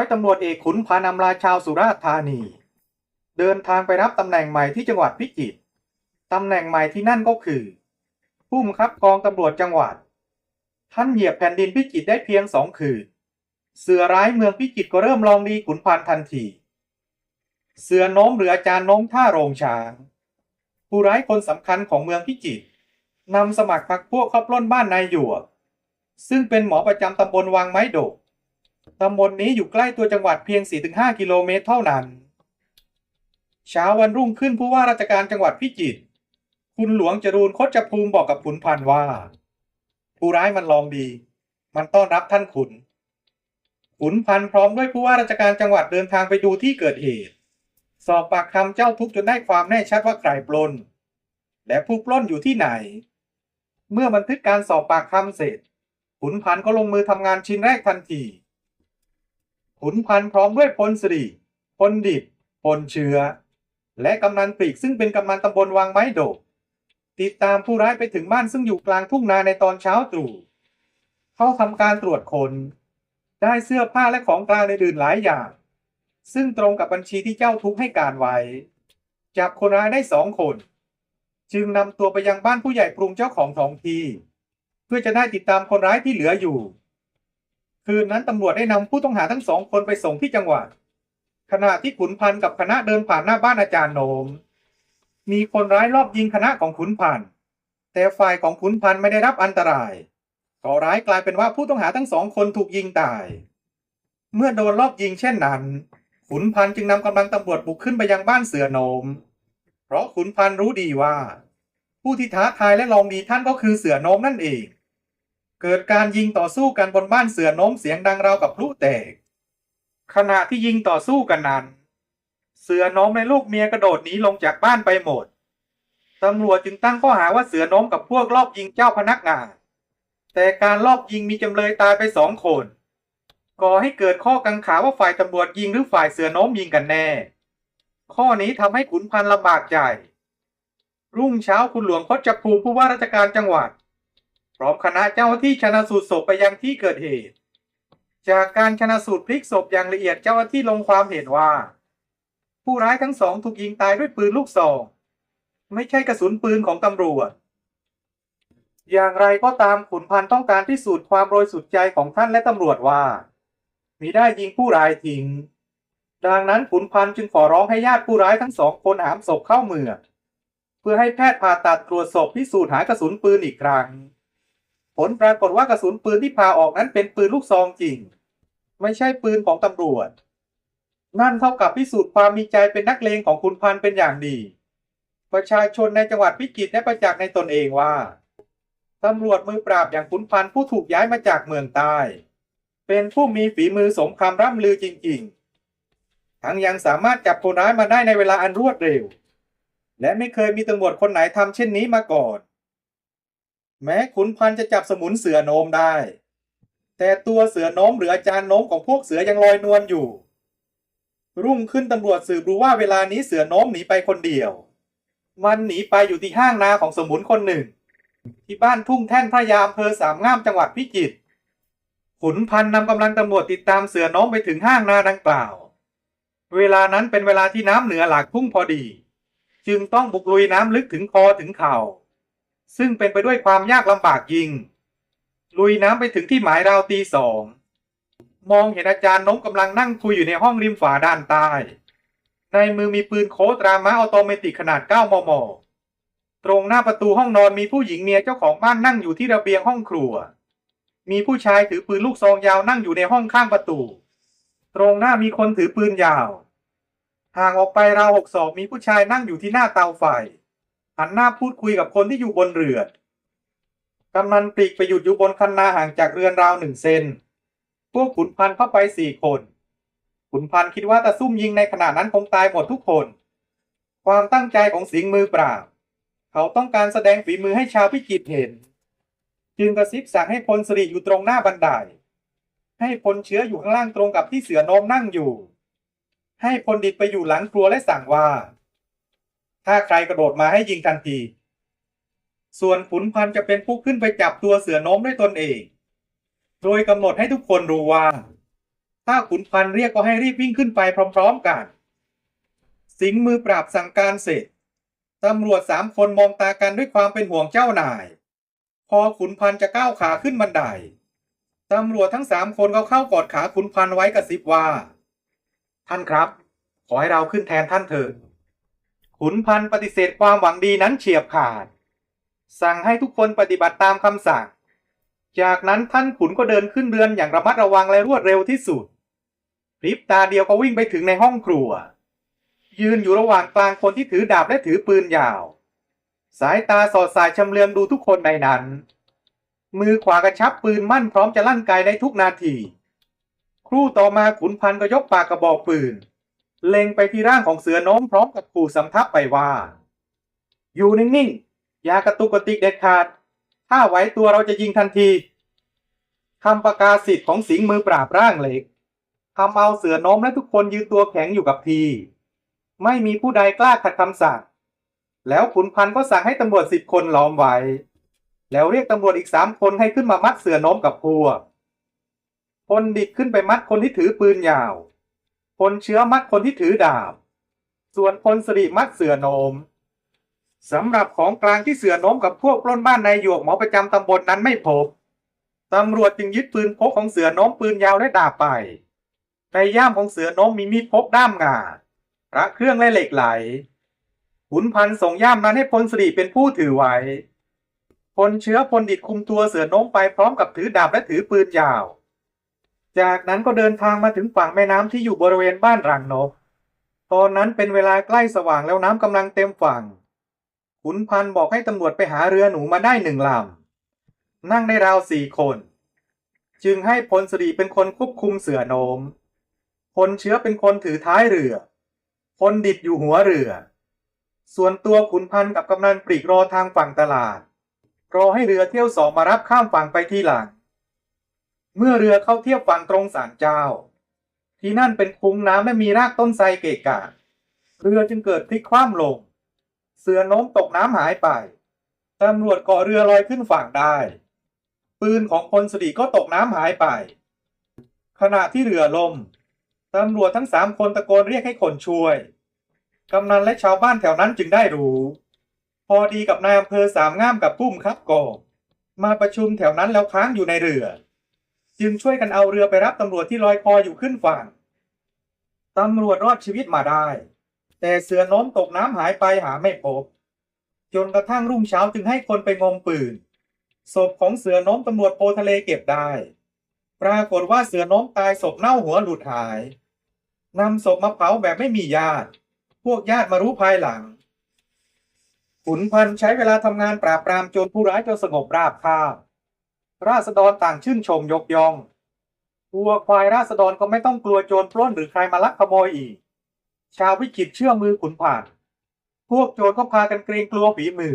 อยตำรวจเอกขุนพานำลาชาวสุราษฎร์ธานี เดินทางไปรับตำแหน่งใหม่ที่จังหวัดพิจิตรตำแหน่งใหม่ที่นั่นก็คือ ผู้บังคับกองตำรวจจังหวัด ท่านเหยียบแผ่นดินพิจิตรได้เพียงสองคืน เสือร้ายเมืองพิจิตรก็เริ่มลองดีขุนพานทันที เสือโน้มหรืออาจารย์โน้มท่าโรงช้าง ผู้ร้ายคนสำคัญของเมืองพิจิตรนำสมัครพรรคพวกเข้าปล้นบ้านนายหยวกซึ่งเป็นหมอประจำตำบลวังไม้โดก ตำบลนนี้อยู่ใกล้ตัวจังหวัดเพียง 4-5 กิโลเมตรเท่านั้น เช้าวันรุ่งขึ้นผู้ว่าราชการจังหวัดพิจิตร คุณหลวงจรูนคดจภูมิบอกกับขุนพันธ์ว่า ผู้ร้ายมันลองดี มันต้อนรับท่านขุน ขุนพันธ์พร้อมด้วยผู้ว่าราชการจังหวัดเดินทางไปดูที่เกิดเหตุ สอบปากคำเจ้าทุกจนได้ความแน่ชัดว่าใครปล้น และผู้ปล้นอยู่ที่ไหน เมื่อบันทึกการสอบปากคำเสร็จ ขุนพันธ์ก็ลงมือทำงานชิ้นแรกทันที ขุนพันธ์พร้อมด้วยพลสิริพลดิบพลเชื้อ และกำนันปีกซึ่งเป็นกำนันตำบลวังไม้โดกติดตามผู้ร้ายไปถึงบ้านซึ่งอยู่กลางทุ่งนาในตอนเช้าตรู่เข้าทำการตรวจคน ได้เสื้อผ้าและของกลางในดื่นหลายอย่าง ซึ่งตรงกับบัญชีที่เจ้าทุกให้การไว้ จับคนร้ายได้สองคน จึงนำตัวไปยังบ้านผู้ใหญ่ปรุงเจ้าของท้องที่ เพื่อจะได้ติดตามคนร้ายที่เหลืออยู่ คืนนั้นตำรวจได้นำผู้ต้องหาทั้งสองคนไปส่งที่จังหวัด ขณะที่ขุนพันธ์กับคณะเดินผ่านหน้าบ้านอาจารย์โนม มีคนร้ายรอบยิงคณะของขุนพันธ์แต่ฝ่ายของขุนพันธ์ไม่ได้รับอันตรายก่อร้ายกลายเป็นว่าผู้ต้องหาทั้งสองคนถูกยิงตาย เมื่อโดนรอบยิงเช่นนั้น ขุนพันธ์จึงนำกำลังตำรวจบุกขึ้นไปยังบ้านเสือโนม เพราะขุนพันธ์รู้ดีว่า ผู้ที่ท้าทายและลองดีท่านก็คือเสือโนมนั่นเอง เกิดการยิงต่อสู้กันบนบ้านเสือโน้มเสียงดังราวกับพลุแตก ขณะที่ยิงต่อสู้กันนั้น เสือโน้มและลูกเมียกระโดดหนีลงจากบ้านไปหมดตำรวจจึงตั้งข้อหาว่าเสือโน้มกับพวกลอบยิงเจ้าพนักงาน แต่การลอบยิงมีจำเลยตายไปสองคนก่อให้เกิดข้อกังขาว่าฝ่ายตำรวจยิงหรือฝ่ายเสือโน้มยิงกันแน่ ข้อนี้ทำให้ขุนพันลำบากใจ รุ่งเช้าคุณหลวงพจภูมิผู้ว่าราชการจังหวัด พร้อมคณะเจ้าที่ชนะสูตรศพไปยังที่เกิดเหตุ จากการชนะสูตรพลิกศพอย่างละเอียดเจ้าหน้าที่ลงความเห็นว่า ผู้ร้ายทั้งสองถูกยิงตายด้วยปืนลูกซอง ไม่ใช่กระสุนปืนของตำรวจ อย่างไรก็ตามขุนพันธ์ต้องการพิสูจน์ความบริสุทธิ์ใจของท่านและตำรวจว่ามิได้ยิงผู้ร้ายทิ้ง ดังนั้นขุนพันธ์จึงขอร้องให้ญาติผู้ร้ายทั้งสองคนหามศพเข้าเมืองเพื่อให้แพทย์ผ่าตัดตรวจศพพิสูจน์หากระสุนปืนอีกครั้ง ผลปรากฏว่ากระสุนปืนที่พาออกนั้นเป็นปืนลูกซองจริง ไม่ใช่ปืนของตำรวจ นั่นเท่ากับพิสูจน์ความมีใจเป็นนักเลงของคุณพันเป็นอย่างดี ประชาชนในจังหวัดพิจิตรได้ประจักษ์ในตนเองว่าตำรวจมือปราบอย่างขุนพันผู้ถูกย้ายมาจากเมืองใต้ เป็นผู้มีฝีมือสมคำร่ำลือจริง ๆ ทั้งยังสามารถจับคนร้ายมาได้ในเวลาอันรวดเร็ว และไม่เคยมีตำรวจคนไหนทำเช่นนี้มาก่อน แม้ขุนพันธ์จะจับสมุนเสือโนมได้ แต่ตัวเสือโน้มหรืออาจารย์โน้มของพวกเสือยังลอยนวลอยู่ รุ่งขึ้นตำรวจสืบรู้ว่าเวลานี้เสือโน้มหนีไปคนเดียว มันหนีไปอยู่ที่ห้างนาของสมุนคนหนึ่ง ที่บ้านทุ่งแท่นพระยาอำเภอสามงามจังหวัดพิจิตรขุนพันธ์นำกำลังตำรวจติดตามเสือโน้มไปถึงห้างนาดังกล่าว เวลานั้นเป็นเวลาที่น้ำเหนือหลากทุ่งพอดี จึงต้องบุกลุยน้ำลึกถึงคอถึงเข่า ซึ่งเป็นไปด้วยความยากลำบากยิ่ง ลุยน้ำไปถึงที่หมายราวตีสอง มองเห็นอาจารย์น้มกำลังนั่งคุยอยู่ในห้องริมฝาด้านใต้ ในมือมีปืนโค้ดรามาออโตเมติกขนาด 9 มม ตรงหน้าประตูห้องนอนมีผู้หญิงเมียเจ้าของบ้านนั่งอยู่ที่ระเบียงห้องครัว มีผู้ชายถือปืนลูกซองยาวนั่งอยู่ในห้องข้างประตู ตรงหน้ามีคนถือปืนยาว ห่างออกไปราวหกศอกมีผู้ชายนั่งอยู่ที่หน้าเตาไฟ หันหน้าพูดคุยกับคนที่อยู่บนเรือกำนันปลีกไปหยุดอยู่บนคันนาห่างจากเรือนราวหนึ่งเซน พวกขุนพันเข้าไปสี่คน ขุนพันคิดว่าตาซุ่มยิงในขณะนั้นคงตายหมดทุกคน ความตั้งใจของสิงมือปราบ เขาต้องการแสดงฝีมือให้ชาวพิจิตรเห็น จึงกระซิบสั่งให้พลสริอยู่ตรงหน้าบันได ให้พลเชื้ออยู่ข้างล่างตรงกับที่เสือโนมนั่งอยู่ ให้พลดิดไปอยู่หลังครัวและสั่งว่า ถ้าใครกระโดดมาให้ยิงทันที ส่วนขุนพันธ์จะเป็นผู้ขึ้นไปจับตัวเสือโน้มด้วยตนเอง โดยกำหนดให้ทุกคนรู้ว่า ถ้าขุนพันธ์เรียกก็ให้รีบวิ่งขึ้นไปพร้อม ๆกัน สิงห์มือปราบสั่งการเสร็จตำรวจสามคนมองตากันด้วยความเป็นห่วงเจ้านาย พอขุนพันธ์จะก้าวขาขึ้นบันไดตำรวจทั้งสามคนก็เข้ากอดขาขุนพันธ์ไว้กระซิบว่า ท่านครับ ขอให้เราขึ้นแทนท่านเถิด ขุนพันธ์ปฏิเสธความหวังดีนั้นเฉียบขาด สั่งให้ทุกคนปฏิบัติตามคำสั่ง จากนั้นท่านขุนก็เดินขึ้นเรือนอย่างระมัดระวังและรวดเร็วที่สุดพริบตาเดียวก็วิ่งไปถึงในห้องครัว ยืนอยู่ระหว่างกลางคนที่ถือดาบและถือปืนยาว สายตาสอดสายชำเลืองดูทุกคนในนั้น มือขวากระชับปืนมั่นพร้อมจะลั่นไกในทุกนาที ครู่ต่อมาขุนพันธ์ก็ยกปากกระบอกปืน เล็งไปที่ร่างของเสือโน้มพร้อมกับขู่สำทับไปว่า อยู่นิ่งๆ อย่ากระตุกกระติกเด็ดขาด ถ้าไหวตัวเราจะยิงทันทีคำประกาศสิทธิ์ของสิงห์มือปราบร่างเหล็กทำเอาเสือโน้มและทุกคนยืนตัวแข็งอยู่กับที ไม่มีผู้ใดกล้าขัดคำสั่ง แล้วขุนพันธ์ก็สั่งให้ตำรวจสิบคนล้อมไว้ แล้วเรียกตำรวจอีกสามคนให้ขึ้นมามัดเสือโน้มกับพวกพลดิดขึ้นไปมัดคนที่ถือปืนยาว พลเชื้อมัดคนที่ถือดาบ ส่วนพลสริมัดเสือโนมสำหรับของกลางที่เสือโนมกับพวกปล้นบ้านนายหยวกหมอประจำตำบลนนั้นไม่พบตำรวจจึงยึดปืนพกของเสือโน้มปืนยาวและดาบไป ในย่ามของเสือโน้มมีมีดพกด้ามงาพระเครื่องและเหล็กไหล ขุนพันส่งย่ามนั้นให้พลสริเป็นผู้ถือไว้ พลเชื้อพลดิดคุมตัวเสือโน้มไปพร้อมกับถือดาบและถือปืนยาว จากนั้นก็เดินทางมาถึงฝั่งแม่น้ำที่อยู่บริเวณบ้านรังนก ตอนนั้นเป็นเวลาใกล้สว่างแล้วน้ำกำลังเต็มฝั่ง ขุนพันธ์บอกให้ตำรวจไปหาเรือหนูมาได้หนึ่งลำ นั่งได้ราวสี่คน จึงให้พลสรีเป็นคนควบคุมเสือโนมพลเชื้อเป็นคนถือท้ายเรือพลดิดอยู่หัวเรือ ส่วนตัวขุนพันธ์กับกำนันปลีกรอทางฝั่งตลาด รอให้เรือเที่ยวสองมารับข้ามฝั่งไปที่หลัง เมื่อเรือเข้าเทียบฝั่งตรงศาลเจ้า ที่นั่นเป็นคุ้งน้ำและมีรากต้นไทรเกะกะเรือจึงเกิดพลิกคว่ำลง เสือโน้มตกน้ำหายไปตำรวจเกาะเรือลอยขึ้นฝั่งได้ ปืนของพลสรีก็ตกน้ำหายไป ขณะที่เรือล่มตำรวจทั้งสามคนตะโกนเรียกให้คนช่วย กำนันและชาวบ้านแถวนั้นจึงได้รู้ พอดีกับนายอำเภอสามง่ามกับปุ้มครับกองมาประชุมแถวนั้นแล้วค้างอยู่ในเรือ จึงช่วยกันเอาเรือไปรับตำรวจที่ลอยคออยู่ขึ้นฝั่งตำรวจรอดชีวิตมาได้ แต่เสือโน้มตกน้ำหายไปหาไม่พบจนกระทั่งรุ่งเช้าจึงให้คนไปงมปืนศพของเสือโน้มตำรวจโพทะเลเก็บได้ ปรากฏว่าเสือโน้มตายศพเน่าหัวหลุดหายนำศพมาเผาแบบไม่มีญาติ พวกญาติมารู้ภายหลังขุนพันใช้เวลาทำงานปราบปรามโจรผู้ร้ายจนสงบราบคาบ ราษฎรต่างชื่นชมยกย่องวัวควายราษฎรก็ไม่ต้องกลัวโจรปล้นหรือใครมาลักขโมยอีก ชาววิกิตเชื่อมือขุนผ่าน พวกโจรก็พากันเกรงกลัวฝีมือ